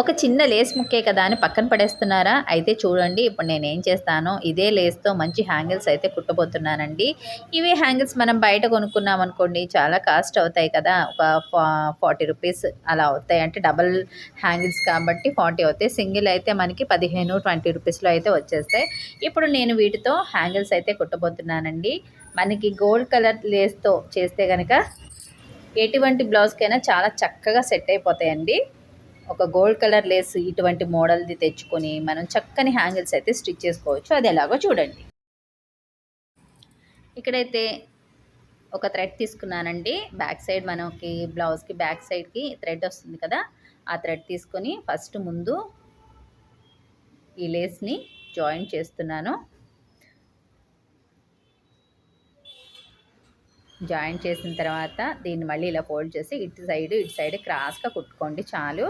ఒక చిన్న లేస్ ముక్కే కదా అని పక్కన పడేస్తున్నారా? అయితే చూడండి ఇప్పుడు నేను ఏం చేస్తాను ఇదే లేస్తో మంచి హ్యాంగిల్స్ అయితే కుట్టబోతున్నానండి. ఇవి హ్యాంగిల్స్ మనం బయట కొనుక్కున్నాం అనుకోండి చాలా కాస్ట్ అవుతాయి కదా. ఒక ఫార్టీ రూపీస్ అలా అవుతాయి. అంటే డబల్ హ్యాంగిల్స్ కాబట్టి ఫార్టీ అవుతాయి. సింగిల్ అయితే మనకి పదిహేను ట్వంటీ రూపీస్లో అయితే వచ్చేస్తాయి. ఇప్పుడు నేను వీటితో హ్యాంగిల్స్ అయితే కుట్టబోతున్నానండి. మనకి గోల్డ్ కలర్ లేస్తో చేస్తే కనుక ఎటువంటి బ్లౌజ్కైనా చాలా చక్కగా సెట్ అయిపోతాయండి. ఒక గోల్డ్ కలర్ లేస్ ఇటువంటి మోడల్ది తెచ్చుకొని మనం చక్కని హ్యాంగిల్స్ అయితే స్టిచ్ చేసుకోవచ్చు. అది ఎలాగో చూడండి. ఇక్కడైతే ఒక థ్రెడ్ తీసుకున్నానండి. బ్యాక్ సైడ్ మనకి బ్లౌజ్కి బ్యాక్ సైడ్కి థ్రెడ్ వస్తుంది కదా. ఆ థ్రెడ్ తీసుకొని ఫస్ట్ ముందు ఈ లేస్ని జాయిన్ చేస్తున్నాను. జాయిన్ చేసిన తర్వాత దీన్ని మళ్ళీ ఇలా ఫోల్డ్ చేసి ఇటు సైడ్ ఇటు సైడ్ క్రాస్గా కుట్టుకోండి చాలు.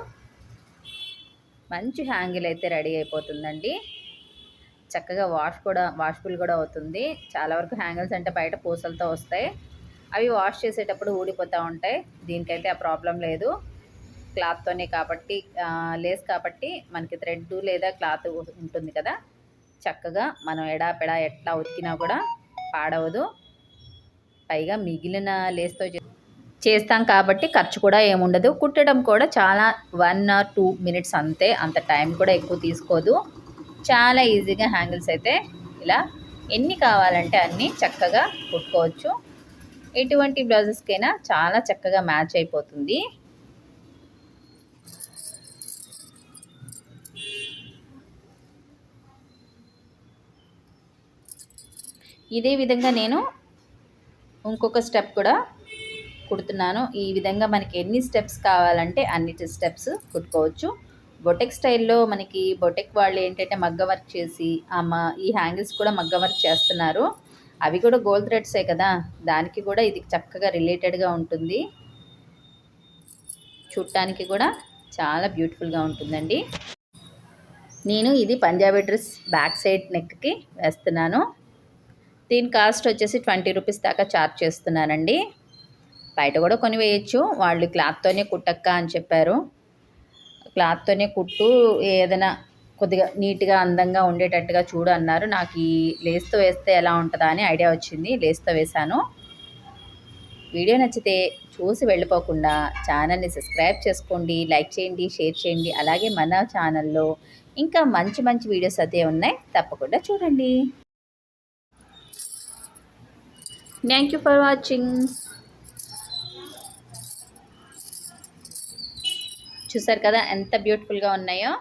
మంచి హ్యాంగిల్ అయితే రెడీ అయిపోతుందండి. చక్కగా వాష్ కూడా వాష్ఫుల్ కూడా అవుతుంది. చాలా వరకు హ్యాంగిల్స్ అంటే బయట పూసలతో వస్తాయి. అవి వాష్ చేసేటప్పుడు ఊడిపోతూ ఉంటాయి. దీనికైతే ఆ ప్రాబ్లం లేదు. క్లాత్తోనే కాబట్టి లేస్ కాబట్టి మనకి థ్రెడ్ లేదా క్లాత్ ఉంటుంది కదా. చక్కగా మనం ఎడాపెడా ఎట్లా ఉతికినా కూడా పాడవదు. పైగా మిగిలిన లేస్తో చేస్తాం కాబట్టి ఖర్చు కూడా ఏముండదు. కుట్టడం కూడా చాలా వన్ ఆర్ టూ మినిట్స్ అంతే అంత టైం కూడా ఎక్కువ తీసుకోదు. చాలా ఈజీగా హ్యాంగిల్స్ అయితే ఇలా ఎన్ని కావాలంటే అన్నీ చక్కగా కుట్టుకోవచ్చు. ఎటువంటి బ్లౌజెస్కైనా చాలా చక్కగా మ్యాచ్ అయిపోతుంది. ఇదే విధంగా నేను ఇంకొక స్టెప్ కూడా కుడుతున్నాను. ఈ విధంగా మనకి ఎన్ని స్టెప్స్ కావాలంటే అన్ని స్టెప్స్ కుట్టుకోవచ్చు. బొటెక్ స్టైల్లో మనకి బొటెక్ వాళ్ళు ఏంటంటే మగ్గ వర్క్ చేసి మా ఈ హ్యాంగిల్స్ కూడా మగ్గ వర్క్ చేస్తున్నారు. అవి కూడా గోల్డ్ థ్రెడ్సే కదా? దానికి కూడా ఇది చక్కగా రిలేటెడ్గా ఉంటుంది. చూడటానికి కూడా చాలా బ్యూటిఫుల్గా ఉంటుందండి. నేను ఇది పంజాబీ డ్రెస్ బ్యాక్ సైడ్ నెక్కి వేస్తున్నాను. దీని కాస్ట్ వచ్చేసి ట్వంటీ రూపీస్ దాకా ఛార్జ్ చేస్తున్నానండి. బయట కూడా కొని వేయచ్చు. వాళ్ళు క్లాత్తోనే కుట్టక్క అని చెప్పారు. క్లాత్తోనే కుట్టు ఏదైనా కొద్దిగా నీట్గా అందంగా ఉండేటట్టుగా చూడు అన్నారు. నాకు ఈ లేస్తో వేస్తే ఎలా ఉంటుందా అని ఐడియా వచ్చింది. లేస్తో వేశాను. వీడియో నచ్చితే చూసి వెళ్ళిపోకుండా ఛానల్ని సబ్స్క్రైబ్ చేసుకోండి లైక్ చేయండి షేర్ చేయండి. అలాగే మన ఛానల్లో ఇంకా మంచి మంచి వీడియోస్ అయితే ఉన్నాయి. తప్పకుండా చూడండి. Thank you for watching. చూసారు కదా ఎంత బ్యూటిఫుల్గా ఉన్నాయో.